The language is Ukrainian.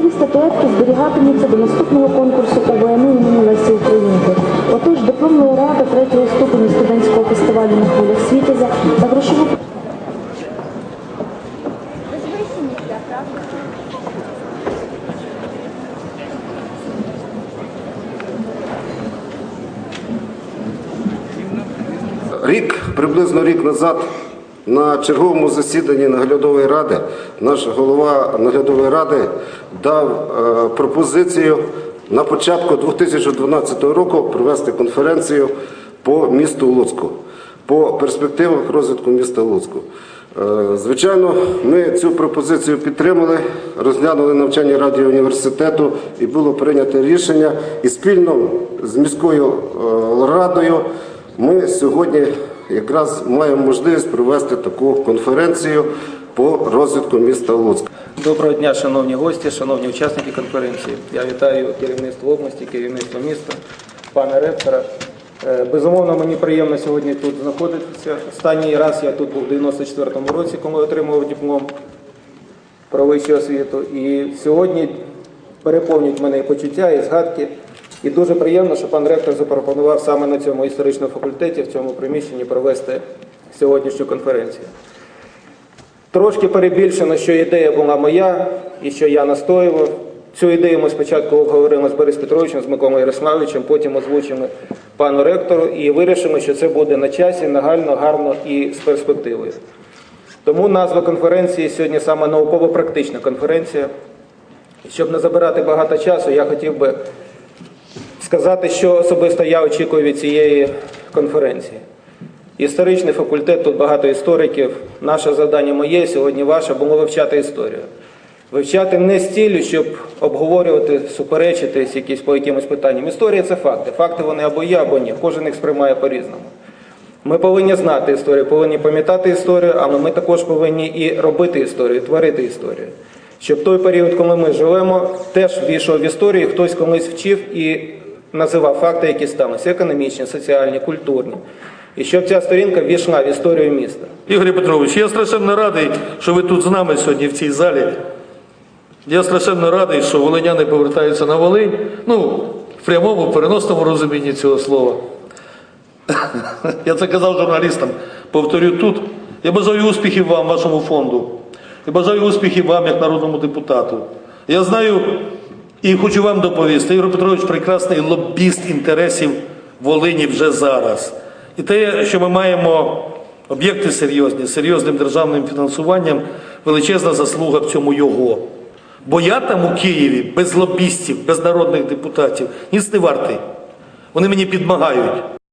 Обидві статуетки зберігатимуться до наступного конкурсу ОВНУ імені Лесі Українки. Отож, диплом лауреата третього ступеню студентського фестивалю на хвилях Світязя та грошову Рік, приблизно рік назад, на черговому засіданні наглядової ради, наш голова наглядової ради дав е, пропозицію на початку 2012 року провести конференцію по місту Луцьку, по перспективах розвитку міста Луцьку. Е, Звичайно, ми цю пропозицію підтримали, розглянули навчання раді університету і було прийнято рішення. І спільно з міською е, радою ми сьогодні якраз маємо можливість провести таку конференцію по розвитку міста Луцька. Доброго дня, шановні гості, шановні учасники конференції. Я вітаю керівництво області, керівництво міста, пана ректора. Е, Безумовно, мені приємно сьогодні тут знаходитися. Останній раз я тут був у 94-му році, коли отримував диплом про вищу освіту. І сьогодні переповнюють мене почуття, і згадки. І дуже приємно, що пан ректор запропонував саме на цьому історичному факультеті, в цьому приміщенні провести сьогоднішню конференцію. Трошки перебільшено, що ідея була моя і що я настоював. Цю ідею ми спочатку обговоримо з Борисом Петровичем, з Миколою Ярославовичем, потім озвучимо пану ректору і вирішимо, що це буде на часі, нагально, гарно і з перспективою. Тому назва конференції сьогодні саме науково-практична конференція. Щоб не забирати багато часу, я хотів би сказати, що особисто я очікую від цієї конференції. Історичний факультет, тут багато істориків. Наше завдання моє, сьогодні ваше, було вивчати історію. Вивчати не з ціллю, щоб обговорювати, суперечитись якісь по якимось питанням. Історія це факти. Факти вони або є, або ні. Кожен їх сприймає по-різному. Ми повинні знати історію, повинні пам'ятати історію, але ми також повинні і робити історію, творити історію. Щоб той період, коли ми живемо, теж війшов в історію, хтось колись вчив і називав факти, які сталися економічні, соціальні, культурні. І щоб ця сторінка війшла в історію міста. Ігор Петрович, я страшенно радий, що ви тут з нами сьогодні в цій залі. Я страшенно радий, що волиняни повертаються на Волинь. Ну, в прямому, переносному розумінні цього слова. Я це казав журналістам, повторю тут. Я бажаю успіхів вам, вашому фонду. Я бажаю успіхів вам, як народному депутату. Я знаю і хочу вам доповісти, Ігор Петрович прекрасний лобіст інтересів Волині вже зараз. І те, що ми маємо об'єкти серйозні, з серйозним державним фінансуванням, величезна заслуга в цьому його. Бо я там у Києві без лобістів, без народних депутатів ніц не вартий. Вони мені підмагають.